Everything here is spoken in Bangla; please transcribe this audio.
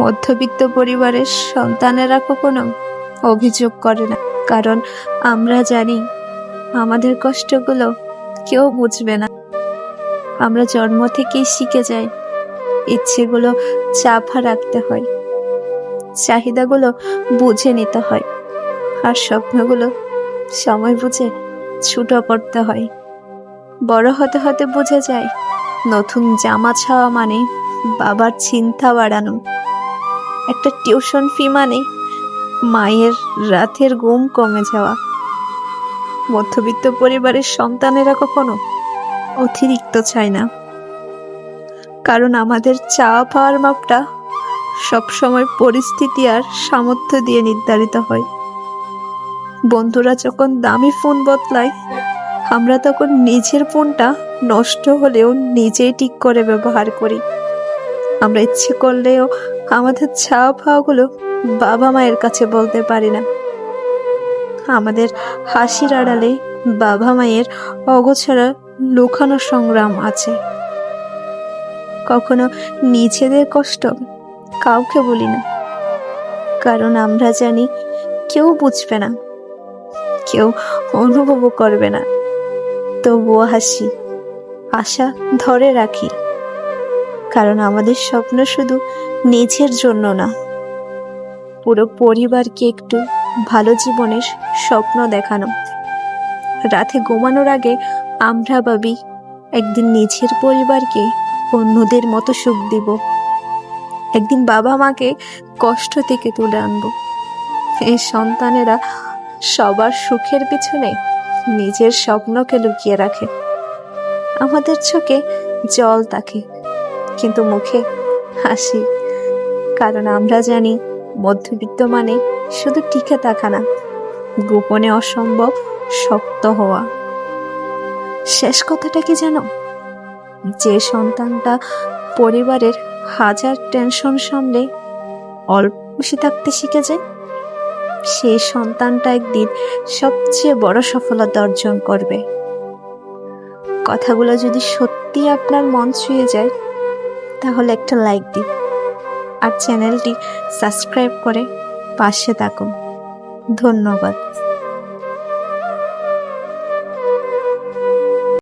মধ্যবিত্ত পরিবারের সন্তানেরা কখনো অভিযোগ করে না। কারণ আমরা জানি আমাদের কষ্টগুলো কেউ বুঝবে না। আমরা জন্ম থেকেই শিখে যাই, ইচ্ছেগুলো চাপা রাখতে হয়, চাহিদাগুলো বুঝে নিতে হয়, আর স্বপ্নগুলো সময় বুঝে ছুটো করতে হয়। বড় হতে হতে বুঝে যায়, নতুন জামা ছাওয়া মানে বাবার চিন্তা বাড়ানো। একটা টিউশন ফি মানে মায়ের রাতের ঘুম কমে যাওয়া। মধ্যবিত্ত পরিবারের সন্তানেরা কখনো অতিরিক্ত চায় না। কারণ আমাদের চাওয়া পাওয়ার মাপটা সবসময় পরিস্থিতি আর সামর্থ্য দিয়ে নির্ধারিত হয়। বন্ধুরা যখন দামি ফোন বদলায়, আমরা তখন নিজের ফোনটা নষ্ট হলেও নিজেই ঠিক করে ব্যবহার করি। আমরা ইচ্ছে করলেও আমাদের ছাওয়া পাওয়াগুলো বাবা মায়ের কাছে বলতে পারি না। আমাদের হাসির আড়ালে বাবা মায়ের অগোছাড়া লুকানো সংগ্রাম আছে। কখনো নিজেদের কষ্ট কাউকে বলি না। কারণ আমরা জানি কেউ বুঝবে না, কেউ অনুভবও করবে না। তবুও হাসি, আশা ধরে রাখি। কারণ আমাদের স্বপ্ন শুধু নিজের জন্য না। পুরো পরিবারকে একটু ভালো জীবনের স্বপ্ন দেখানো। রাতে ঘুমানোর আগে আমরা ভাবি, একদিন নিজের পরিবারকে অন্যদের মতো সুখ দিব। একদিন বাবা মাকে কষ্ট থেকে তুলে আনব। এই সন্তানেরা সবার সুখের পিছনে নিজের স্বপ্নকে লুকিয়ে রাখে। আমাদের চোখে জল থাকে। কিন্তু মুখে হাসি। কারণ আমরা জানি, মধ্যবিত্ত মানে শুধু টিকে থাকা না, গোপনে অসম্ভব শক্ত হওয়া। শেষ কথাটা কি জানো? যে সন্তানটা পরিবারের হাজার টেনশন সামলে অল্প খুশি থাকতে শিখে যায়, সেই সন্তানটা একদিন সবচেয়ে বড় সফলতা অর্জন করবে। কথাগুলো যদি সত্যি আপনার মন ছুঁয়ে যায় তাহলে একটা লাইক দিন আর চ্যানেলটি সাবস্ক্রাইব করে পাশে থাকুন। ধন্যবাদ।